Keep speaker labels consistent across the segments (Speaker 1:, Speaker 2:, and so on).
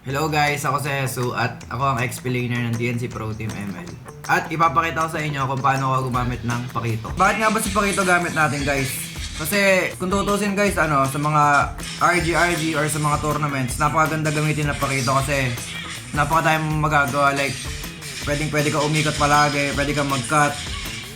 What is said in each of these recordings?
Speaker 1: Hello guys, ako si Jesu at ako ang explainer ng DNC Pro Team ML. At ipapakita ko sa inyo kung paano ako gumamit ng Pakito. Bakit nga ba si Pakito gamit natin guys? Kasi kung tutusin guys, ano, sa mga RG, RG or sa mga tournaments, napakaganda gamitin ng Pakito kasi napakadaming magagawa like pwedeng pwede ka umikot palagi, pwede ka mag-cut,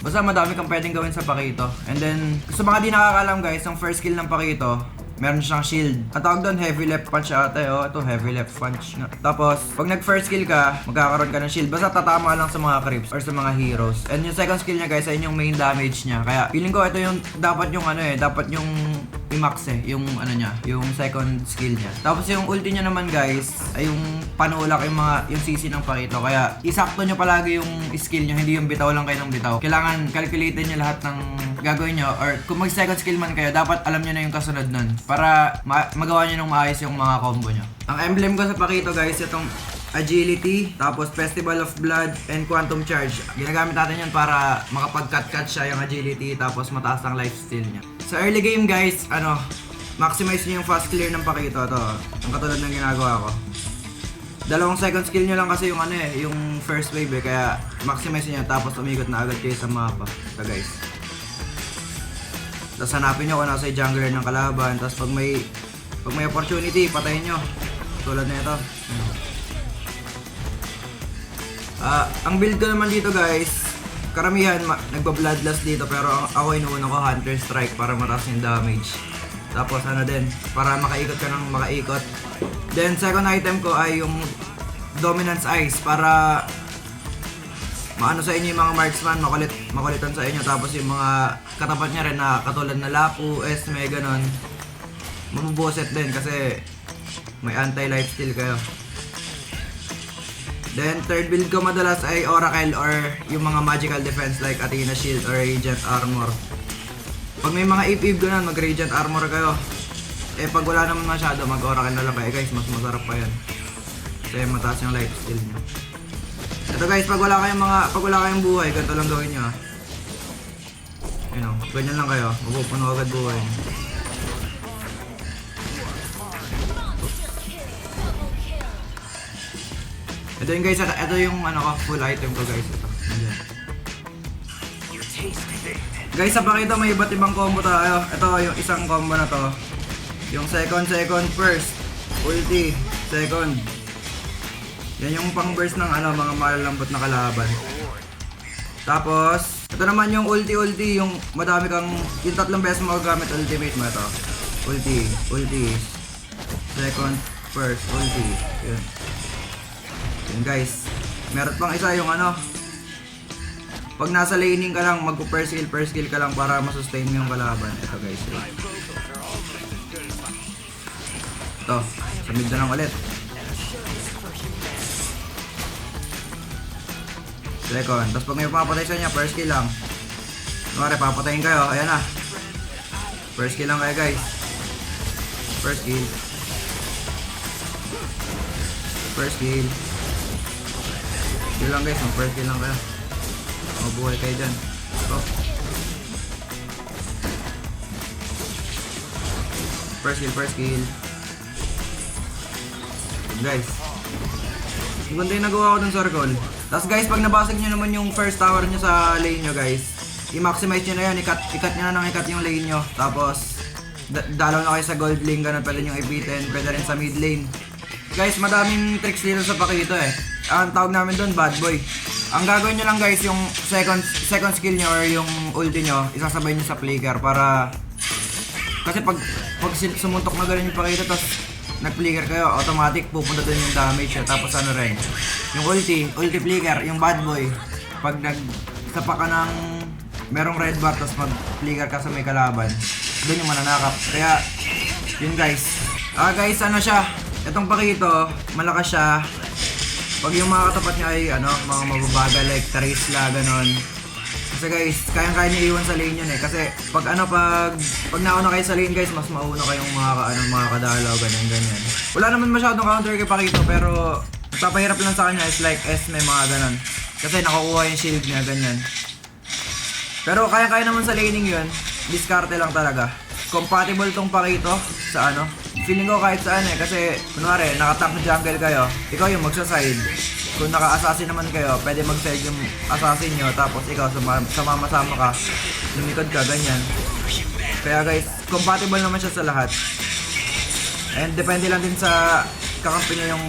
Speaker 1: Basta madami kang pwedeng gawin sa Pakito. And then, sa mga di nakakalam guys, ang first skill ng Pakito, meron siyang shield. Ang tawag doon, heavy left punch ate. Oh, ito, heavy left punch nga. Tapos, pag nag first skill ka, magkakaroon ka ng shield. Basta tatama lang sa mga creeps or sa mga heroes. And yung second skill niya guys, ay yung main damage niya. Kaya, feeling ko ito yung, dapat yung ano eh, dapat yung i-max eh, yung ano niya, yung second skill niya. Tapos yung ulti niya naman guys, ay yung panulak yung mga, yung CC ng Pakito. Kaya, isakto niyo palagi yung skill niyo, hindi yung bitaw lang kayo ng bitaw. Kailangan calculated niyo lahat ng gagawin niyo or kung mag second skill man kayo, dapat alam niyo na yung kasunod nun para ma- magawa niyo ng maayos yung mga combo niyo. Ang emblem ko sa Pakito guys, itong Agility, tapos Festival of Blood, and Quantum Charge. Ginagamit natin yan para makapag-cut-cut siya yung agility, tapos mataas ang lifesteal niya. Sa early game guys, ano, maximize niyo yung fast clear ng Pakito. Ito, ang katulad ng ginagawa ko. Dalawang second skill nyo lang kasi yung ano eh, yung first wave eh, kaya maximize niyo tapos umikot na agad kayo sa mapa. Ito guys. Tapos hanapin nyo kung nasa jungler ng kalaban, tapos pag may pag may opportunity, patayin nyo. Tulad na ito. Ah, ang build ko naman dito guys, karamihan nagba-bloodlust dito pero ako inuuna ko Hunter Strike para mataas yung damage. Tapos ano din, para makaikot ka ng makaikot. Then second item ko ay yung Dominance Ice para maano sa inyo yung mga marksman, makulit, makulitan sa inyo. Tapos yung mga katapat niya rin na katulad na Lapu, Esme, ganon. Mabuboset din kasi may anti-lifesteal kayo. Then, third build ko madalas ay Oracle or yung mga magical defense like Athena Shield or Radiant Armor. Pag may mga ko na, mag-Radiant Armor kayo. Eh, pag wala naman masyado, mag-Oracle na lang kayo guys. Mas masarap pa yan. Kasi mataas yung life steal nyo. Ito guys, pag wala kayong mga, pag wala kayong buhay, ganito lang gawin nyo ah. Yun o, ganyan lang kayo. Mapupuno agad buhay. Ito yung guys, ito yung ano ko, full item ko guys. Ito. Ayan. Guys, sa pakita may iba't ibang combo tayo. Ito yung isang combo na to. Yung second, second, first. Ulti, second. Yan yung pang burst ng ano, mga malalambot na kalaban. Tapos, ito naman yung ulti-ulti, yung madami kang, yung tatlong beses mo gamit ultimate mo ito. Ulti, ulti, second, first, ulti. Yun. Yun guys. Meron pang isa yung ano. Pag nasa laning ka lang, mag per skill, per skill ka lang para masustain mo yung kalaban. Ito guys. Yun. Ito. Sa mid na lang ulit. Second. Tapos pag may papatay sa inyo, per skill lang. Kunwari, papatayin kayo. Ayan na. First skill lang kayo guys. First skill. First skill. Yun lang guys, mag first kill lang kayo. Mabuhay kayo dyan. So, first kill, first kill. Yun guys. Ang ganda yung nagawa ko dun circle. Tapos guys, pag nabasag nyo naman yung first tower nyo sa lane nyo guys, i-maximize nyo na yun, ikat, ikat nyo na ng ikat yung lane nyo. Tapos, da- dalaw na kayo sa gold lane, ganun pwede nyo ibitin, pwede rin sa mid lane. Guys, madaming tricks dito sa Pakito eh. Ang tawag namin doon, bad boy. Ang gagawin nyo lang guys, yung second second skill nyo or yung ulti nyo, isasabay nyo sa flicker para... Kasi pag, pag sumuntok na ganun yung Pakito, tapos nag-flicker kayo, automatic pupunta doon yung damage. Tapos ano rin, yung ulti, ulti flicker, yung bad boy. Pag nagsapa ka ng merong red bar, tapos mag-flicker ka sa may kalaban, doon yung mananakap. Kaya, yun guys. Ah guys, ano siya? Itong pakito, malakas siya. Pag yung mga katapat niya ay ano, mga mababagal like Tarisla, ganon. Kasi guys, kayang-kaya niya iwan sa lane yun eh. Kasi pag ano, pag, pag nauna kayo sa lane guys, mas mauna kayong mga, ano, mga kadalaw, ganyan, ganyan. Wala naman masyadong counter kay Pakito, pero papahirap lang sa kanya is like S may mga ganon. Kasi nakukuha yung shield niya, ganyan. Pero kaya-kaya naman sa laning yun, diskarte lang talaga. Compatible tong Pakito sa ano, feeling ko kahit saan eh. Kasi, kunwari, nakatank jungle kayo, ikaw yung magsa-side. Kung naka-assassin naman kayo, pwede mag-side yung assassin nyo, tapos ikaw suma- sama-sama ka, lumikod ka, ganyan. Kaya guys, compatible naman siya sa lahat. And depende lang din sa kakampi nyo yung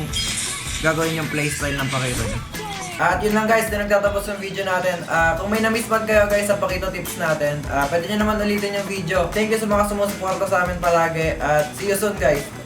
Speaker 1: gagawin yung playstyle ng Pakito. At yun lang guys, din nagtatapos yung video natin. Ah, kung may na-miss man kayo guys sa Pakito tips natin, ah, pwede nyo naman ulitin yung video. Thank you sa mga sumusuporta sa amin palagi at see you soon guys.